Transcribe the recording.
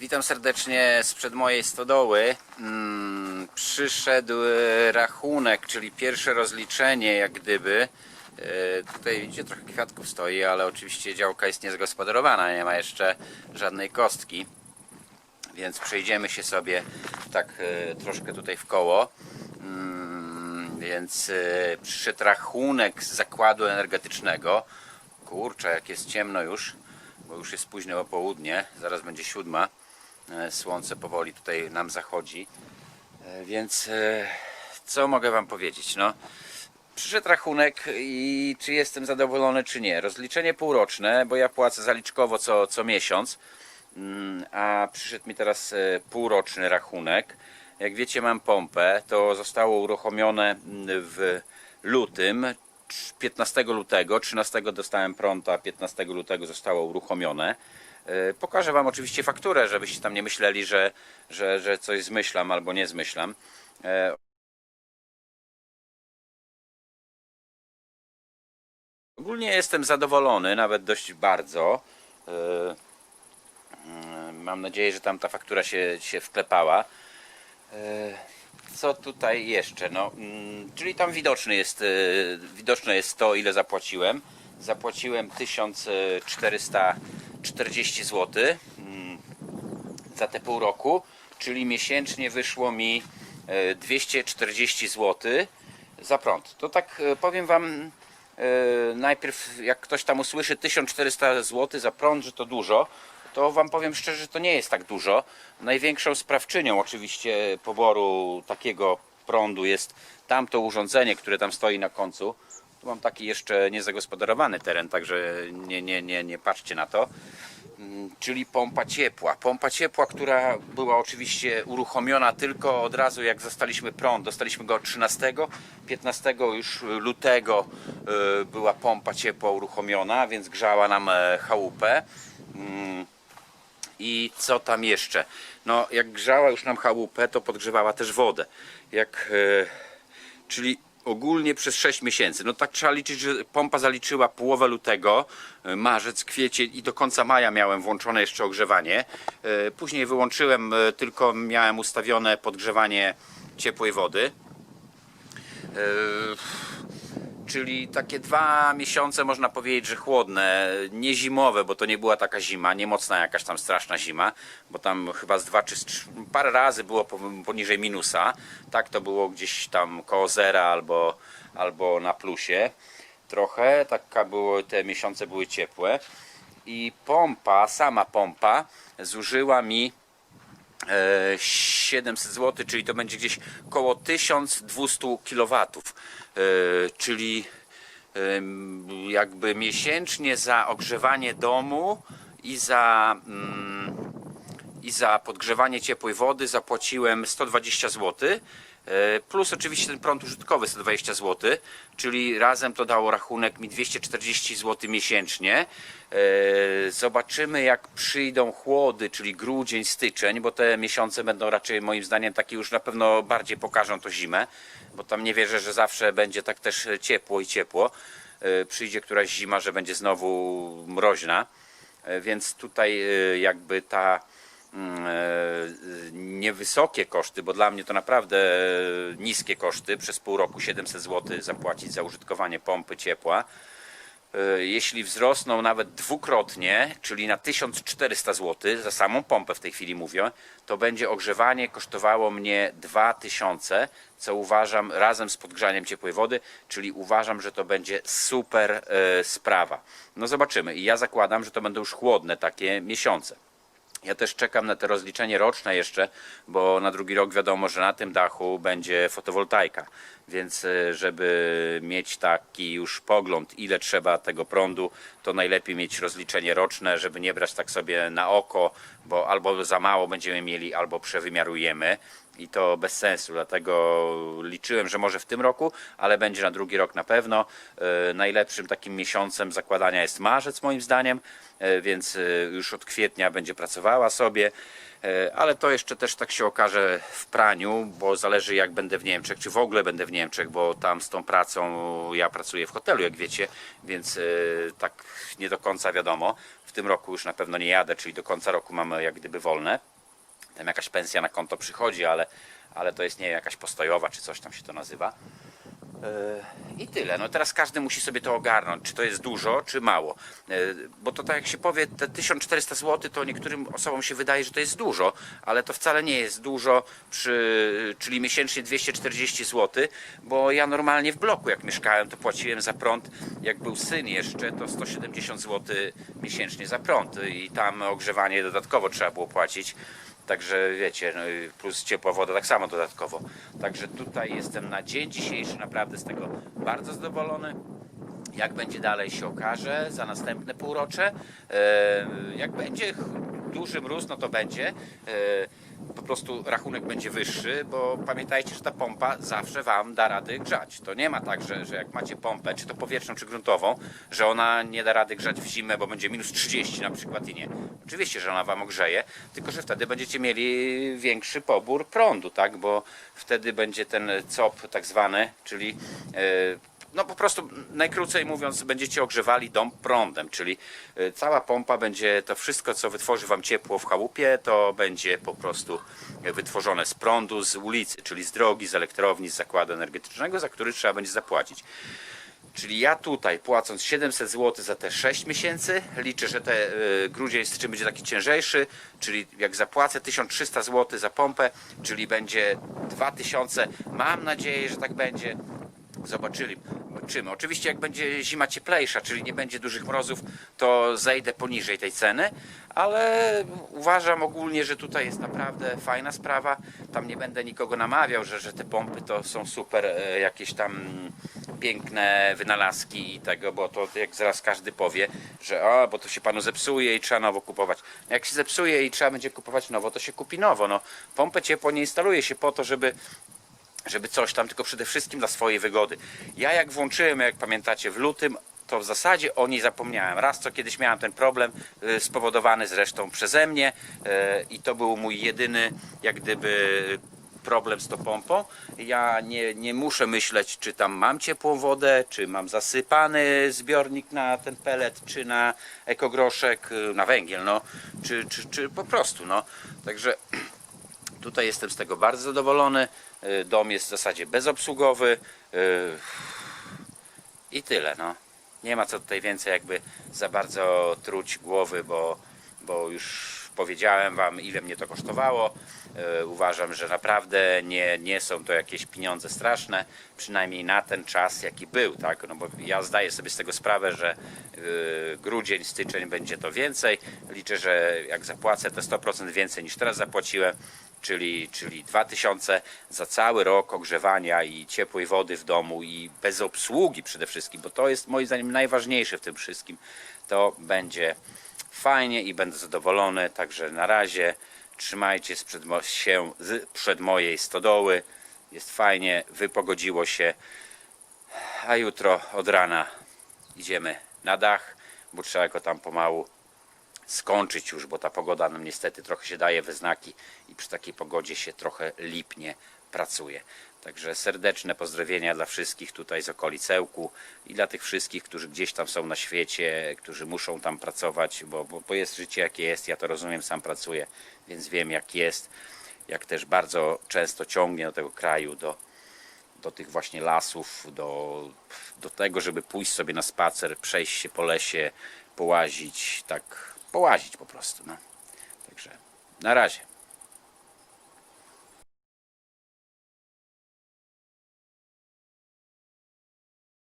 Witam serdecznie sprzed mojej stodoły. Mm, przyszedł rachunek, czyli pierwsze rozliczenie, jak gdyby. E, Tutaj widzicie, trochę kwiatków stoi, ale oczywiście działka jest niezagospodarowana, nie ma jeszcze żadnej kostki. Więc przejdziemy się sobie tak e, troszkę tutaj w koło. Mm, Więc e, przyszedł rachunek z zakładu energetycznego. Kurczę, jak jest ciemno już, bo już jest późne popołudnie, zaraz będzie siódma. E, Słońce powoli tutaj nam zachodzi. E, Więc e, co mogę Wam powiedzieć? No, przyszedł rachunek i czy jestem zadowolony, czy nie. Rozliczenie półroczne, bo ja płacę zaliczkowo co, co miesiąc, Mm, a przyszedł mi teraz półroczny rachunek. Jak wiecie, mam pompę. To zostało uruchomione mm, w lutym, trz- 15 lutego. 13 dostałem prąta, 15 lutego zostało uruchomione. E, Pokażę Wam oczywiście fakturę, żebyście tam nie myśleli, że, że, że coś zmyślam albo nie zmyślam. E, Ogólnie jestem zadowolony, nawet dość bardzo. E, mm, Mam nadzieję, że tam ta faktura się, się wklepała. Co tutaj jeszcze? No, mm, czyli tam widoczny jest, widoczne jest to, ile zapłaciłem. Zapłaciłem 1440 zł mm, za te pół roku, czyli miesięcznie wyszło mi e, 240 zł za prąd. To tak e, powiem Wam, e, najpierw jak ktoś tam usłyszy 1400 zł za prąd, że to dużo, to Wam powiem szczerze, że to nie jest tak dużo. Największą sprawczynią oczywiście poboru takiego prądu jest tamto urządzenie, które tam stoi na końcu. Mam taki jeszcze niezagospodarowany teren, także nie, nie, nie, nie patrzcie na to. Mm, Czyli pompa ciepła. Pompa ciepła, która była oczywiście uruchomiona tylko od razu jak zostaliśmy prąd. Dostaliśmy go 13, 15 już lutego y, była pompa ciepła uruchomiona, więc grzała nam e, chałupę. Mm, I co tam jeszcze? No, jak grzała już nam chałupę, to podgrzewała też wodę. Jak, e, czyli ogólnie przez 6 miesięcy. No tak trzeba liczyć, że pompa zaliczyła połowę lutego, e, marzec, kwiecień i do końca maja miałem włączone jeszcze ogrzewanie. E, Później wyłączyłem, e, tylko miałem ustawione podgrzewanie ciepłej wody. Czyli takie dwa miesiące można powiedzieć, że chłodne, nie zimowe, bo to nie była taka zima, nie mocna jakaś tam straszna zima, bo tam chyba z dwa czy z trzy, parę razy było po- poniżej minusa. Tak to było gdzieś tam koło zera albo, albo na plusie trochę. Taka było, te miesiące były ciepłe. I pompa, sama pompa zużyła mi 700 zł, czyli to będzie gdzieś koło 1200 kW, e, czyli jakby miesięcznie za ogrzewanie domu i za mm, i za podgrzewanie ciepłej wody zapłaciłem 120 zł. E, Plus oczywiście ten prąd użytkowy 120 zł, czyli razem to dało rachunek mi 240 zł miesięcznie. E, Zobaczymy jak przyjdą chłody, czyli grudzień, styczeń, bo te miesiące będą raczej moim zdaniem takie już na pewno bardziej pokażą to zimę, bo tam nie wierzę, że zawsze będzie tak też ciepło i ciepło. E, Przyjdzie któraś zima, że będzie znowu mroźna. Więc tutaj jakby ta niewysokie koszty, bo dla mnie to naprawdę niskie koszty, przez pół roku 700 zł zapłacić za użytkowanie pompy ciepła. E, Jeśli wzrosną nawet dwukrotnie, czyli na 1400 zł, za samą pompę w tej chwili mówię, to będzie ogrzewanie kosztowało mnie 2000, co uważam razem z podgrzaniem ciepłej wody, czyli uważam, że to będzie super e, sprawa. No zobaczymy i ja zakładam, że to będą już chłodne takie miesiące. Ja też czekam na te rozliczenie roczne jeszcze, bo na drugi rok wiadomo, że na tym dachu będzie fotowoltaika. Więc e, żeby mieć taki już pogląd, ile trzeba tego prądu, to najlepiej mieć rozliczenie roczne, żeby nie brać tak sobie na oko, bo albo za mało będziemy mieli, albo przewymiarujemy. I to bez sensu, dlatego liczyłem, że może w tym roku, ale będzie na drugi rok na pewno. E, Najlepszym takim miesiącem zakładania jest marzec moim zdaniem, e, więc e, już od kwietnia będzie pracowała sobie. Ale to jeszcze też tak się okaże w praniu, bo zależy jak będę w Niemczech, czy w ogóle będę w Niemczech, bo tam z tą pracą ja pracuję w hotelu, jak wiecie, więc tak nie do końca wiadomo. W tym roku już na pewno nie jadę, czyli do końca roku mamy jak gdyby wolne. Tam jakaś pensja na konto przychodzi, ale, ale to jest nie jakaś postojowa, czy coś tam się to nazywa. Yy, I tyle. No teraz każdy musi sobie to ogarnąć, czy to jest dużo, czy mało. Yy, Bo to tak jak się powie, te 1400 zł to niektórym osobom się wydaje, że to jest dużo, ale to wcale nie jest dużo, przy, czyli miesięcznie 240 zł, bo ja normalnie w bloku jak mieszkałem, to płaciłem za prąd, jak był syn jeszcze, to 170 zł miesięcznie za prąd i tam ogrzewanie dodatkowo trzeba było płacić. Także wiecie, no i plus ciepła woda tak samo dodatkowo. Także tutaj jestem na dzień dzisiejszy naprawdę z tego bardzo zadowolony. Jak będzie dalej się okaże za następne półrocze. E, Jak będzie duży mróz, no to będzie. E, Po prostu rachunek będzie wyższy, bo pamiętajcie, że ta pompa zawsze Wam da rady grzać. To nie ma tak, że, że jak macie pompę, czy to powietrzną, czy gruntową, że ona nie da rady grzać w zimę, bo będzie minus 30 na przykład i nie. Oczywiście, że ona Wam ogrzeje, tylko że wtedy będziecie mieli większy pobór prądu, tak? Bo wtedy będzie ten COP tak zwany, czyli e, no po prostu najkrócej mówiąc będziecie ogrzewali dom prądem, czyli y, cała pompa będzie to wszystko co wytworzy wam ciepło w chałupie, to będzie po prostu wytworzone z prądu z ulicy, czyli z drogi, z elektrowni, z zakładu energetycznego, za który trzeba będzie zapłacić. Czyli ja tutaj płacąc 700 zł za te 6 miesięcy, liczę, że te y, grudzień styczeń będzie taki ciężejszy, czyli jak zapłacę 1300 zł za pompę, czyli będzie 2000, mam nadzieję, że tak będzie. Zobaczyli. Oczywiście jak będzie zima cieplejsza, czyli nie będzie dużych mrozów, to zejdę poniżej tej ceny, ale uważam ogólnie, że tutaj jest naprawdę fajna sprawa. Tam nie będę nikogo namawiał, że, że te pompy to są super e, jakieś tam piękne wynalazki i tego, bo to jak zaraz każdy powie, że a, bo to się panu zepsuje i trzeba nowo kupować. Jak się zepsuje i trzeba będzie kupować nowo, to się kupi nowo. No, pompę ciepło nie instaluje się po to, żeby żeby coś tam, tylko przede wszystkim dla swojej wygody. Ja jak włączyłem, jak pamiętacie, w lutym, to w zasadzie o niej zapomniałem. Raz co kiedyś miałem ten problem, y, spowodowany zresztą przeze mnie y, i to był mój jedyny, jak gdyby problem z tą pompą. Ja nie, nie muszę myśleć, czy tam mam ciepłą wodę, czy mam zasypany zbiornik na ten pelet, czy na ekogroszek, y, na węgiel, no, czy, czy, czy po prostu, no. Także Tutaj jestem z tego bardzo zadowolony. Y, Dom jest w zasadzie bezobsługowy. y, I tyle. No. Nie ma co tutaj więcej jakby za bardzo truć głowy, bo, bo już powiedziałem Wam ile mnie to kosztowało. Y, Uważam, że naprawdę nie, nie są to jakieś pieniądze straszne, przynajmniej na ten czas jaki był, tak? No bo ja zdaję sobie z tego sprawę, że y, grudzień, styczeń będzie to więcej. Liczę, że jak zapłacę te 100% więcej niż teraz zapłaciłem, czyli, czyli 2000 za cały rok ogrzewania i ciepłej wody w domu i bez obsługi przede wszystkim, bo to jest moim zdaniem najważniejsze w tym wszystkim, to będzie fajnie i będę zadowolony. Także na razie trzymajcie się z, przed mojej stodoły. Jest fajnie, wypogodziło się, a jutro od rana idziemy na dach, bo trzeba go tam pomału skończyć już, bo ta pogoda nam niestety trochę się daje we znaki i przy takiej pogodzie się trochę lipnie pracuje. Także serdeczne pozdrowienia dla wszystkich tutaj z okolic Ełku i dla tych wszystkich, którzy gdzieś tam są na świecie, którzy muszą tam pracować, bo, bo, bo jest życie jakie jest, ja to rozumiem, sam pracuję, więc wiem jak jest, jak też bardzo często ciągnie do tego kraju, do, do tych właśnie lasów, do, do tego, żeby pójść sobie na spacer, przejść się po lesie, połazić, tak połazić po prostu. No. Także na razie.